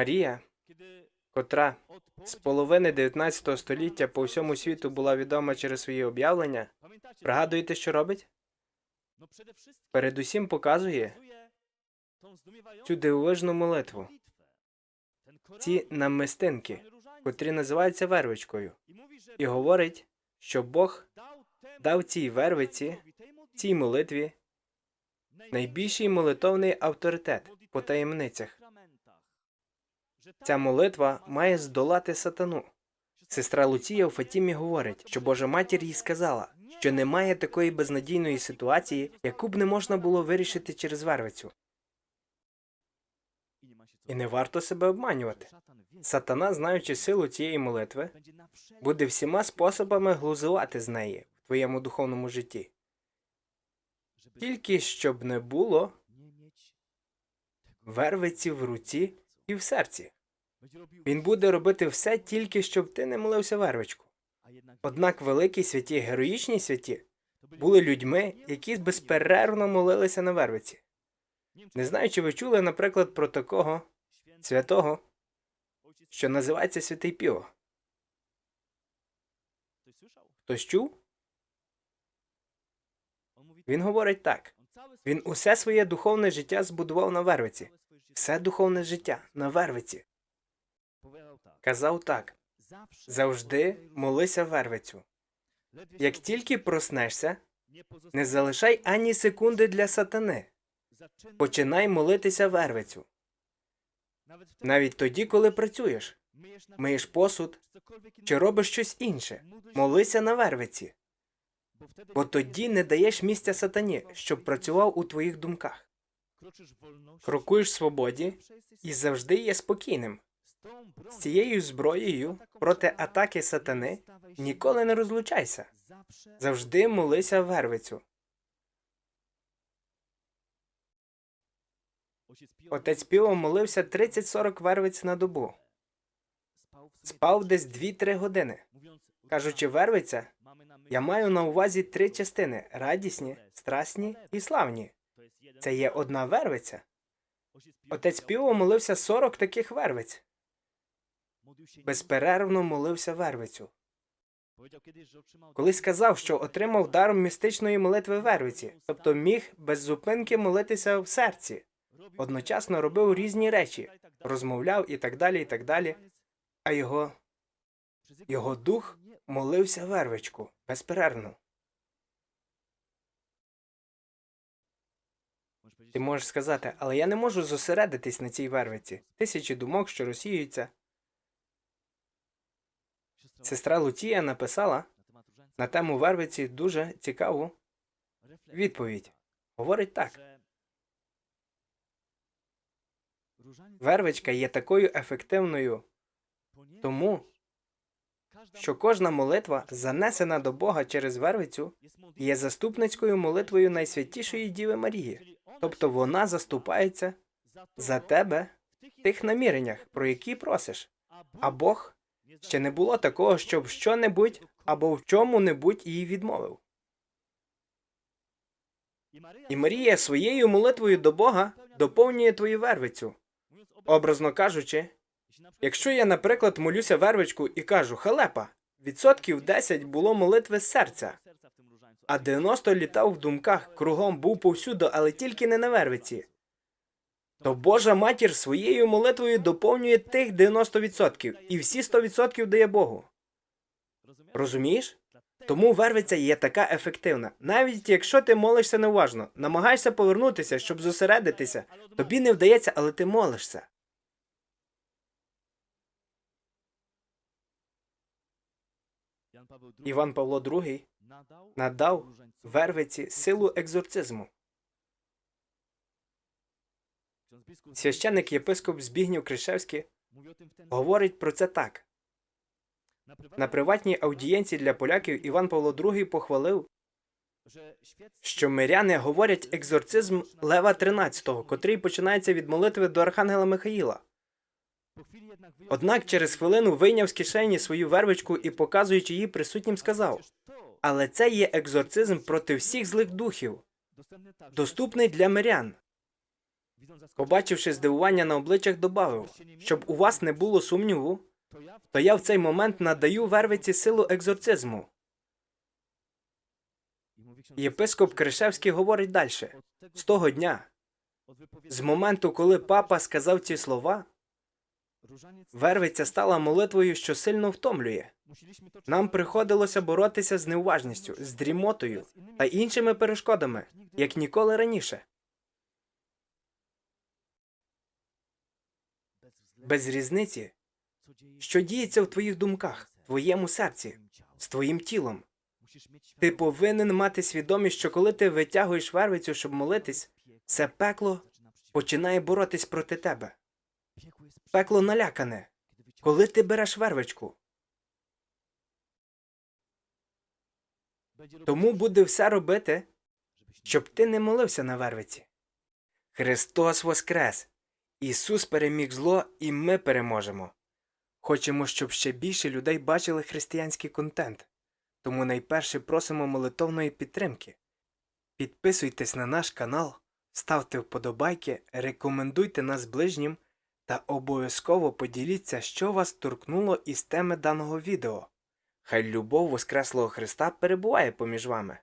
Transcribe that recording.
Марія, котра з половини 19 століття по всьому світу була відома через свої об'явлення, пригадуєте, що робить? Передусім показує цю дивовижну молитву, ці намистинки, котрі називаються вервичкою, і говорить, що Бог дав цій вервиці, цій молитві, найбільший молитовний авторитет по таємницях. Ця молитва має здолати сатану. Сестра Луція у Фатімі говорить, що Божа матір їй сказала, що немає такої безнадійної ситуації, яку б не можна було вирішити через вервицю. І не варто себе обманювати. Сатана, знаючи силу цієї молитви, буде всіма способами глузувати з неї в твоєму духовному житті. Тільки щоб не було вервиці в руці і в серці. Він буде робити все тільки, щоб ти не молився вервичку. Однак великі святі, героїчні святі були людьми, які безперервно молилися на вервиці. Не знаю, чи ви чули, наприклад, про такого святого, що називається Святий Піо. Хтось чув? Він говорить так: він усе своє духовне життя збудував на вервиці, все духовне життя на вервиці. Казав так: завжди молися вервицю. Як тільки проснешся, не залишай ані секунди для сатани. Починай молитися вервицю. Навіть тоді, коли працюєш, миєш посуд чи робиш щось інше, молися на вервиці, бо тоді не даєш місця сатані, щоб працював у твоїх думках. Крокуєш в свободі і завжди є спокійним. З цією зброєю проти атаки сатани ніколи не розлучайся. Завжди молися вервицю. Отець Піо молився 30-40 вервиць на добу. Спав десь 2-3 години. Кажучи, вервиця, я маю на увазі три частини радісні, страсні і славні. Це є одна вервиця. Отець Піо молився 40 таких вервиць. Безперервно молився вервицю. Колись сказав, що отримав даром містичної молитви вервиці, тобто міг без зупинки молитися в серці, одночасно робив різні речі, розмовляв і так далі, і так далі. А його, його дух молився вервичку безперервно. Ти можеш сказати, але я не можу зосередитись на цій вервиці. Тисячі думок, що розсіюються. Сестра Луція написала на тему вервиці дуже цікаву відповідь. Говорить так: вервичка є такою ефективною, тому що кожна молитва, занесена до Бога через вервицю, є заступницькою молитвою Найсвятішої Діви Марії, тобто вона заступається за тебе в тих наміреннях, про які просиш. А Бог ще не було такого, щоб що-небудь або в чому-небудь їй відмовив. І Марія своєю молитвою до Бога доповнює твою вервицю. Образно кажучи, якщо я, наприклад, молюся вервичку і кажу халепа, відсотків 10 було молитви з серця, а 90 літав в думках, кругом був повсюду, але тільки не на вервиці. То Божа матір своєю молитвою доповнює тих 90% і всі 100% дає Богу. Розумієш? Тому вервиця є така ефективна. Навіть якщо ти молишся неуважно, намагаєшся повернутися, щоб зосередитися, тобі не вдається, але ти молишся. Іван Павло II надав вервиці силу екзорцизму. Священник єпископ Збігнів Кришевський говорить про це так. На приватній аудієнції для поляків Іван Павло II похвалив, що миряни говорять екзорцизм Лева XIII, котрий починається від молитви до Архангела Михаїла. Однак через хвилину вийняв з кишені свою вервичку і, показуючи її присутнім, сказав: Але це є екзорцизм проти всіх злих духів, доступний для мирян. Побачивши здивування на обличчях, добавив, щоб у вас не було сумніву, то я в цей момент надаю вервиці силу екзорцизму. Єпископ Кришевський говорить далі. З того дня, з моменту, коли папа сказав ці слова, вервиця стала молитвою, що сильно втомлює. Нам приходилося боротися з неуважністю, з дрімотою та іншими перешкодами, як ніколи раніше. Без різниці, що діється в твоїх думках, твоєму серці, з твоїм тілом. Ти повинен мати свідомість, що коли ти витягуєш вервицю, щоб молитись, це пекло починає боротись проти тебе. Пекло налякане. Коли ти береш вервичку, тому буде все робити, щоб ти не молився на вервиці. Христос Воскрес! Ісус переміг зло, і ми переможемо. Хочемо, щоб ще більше людей бачили християнський контент. Тому найперше просимо молитовної підтримки. Підписуйтесь на наш канал, ставте вподобайки, рекомендуйте нас ближнім та обов'язково поділіться, що вас торкнуло із теми даного відео. Хай любов Воскреслого Христа перебуває поміж вами.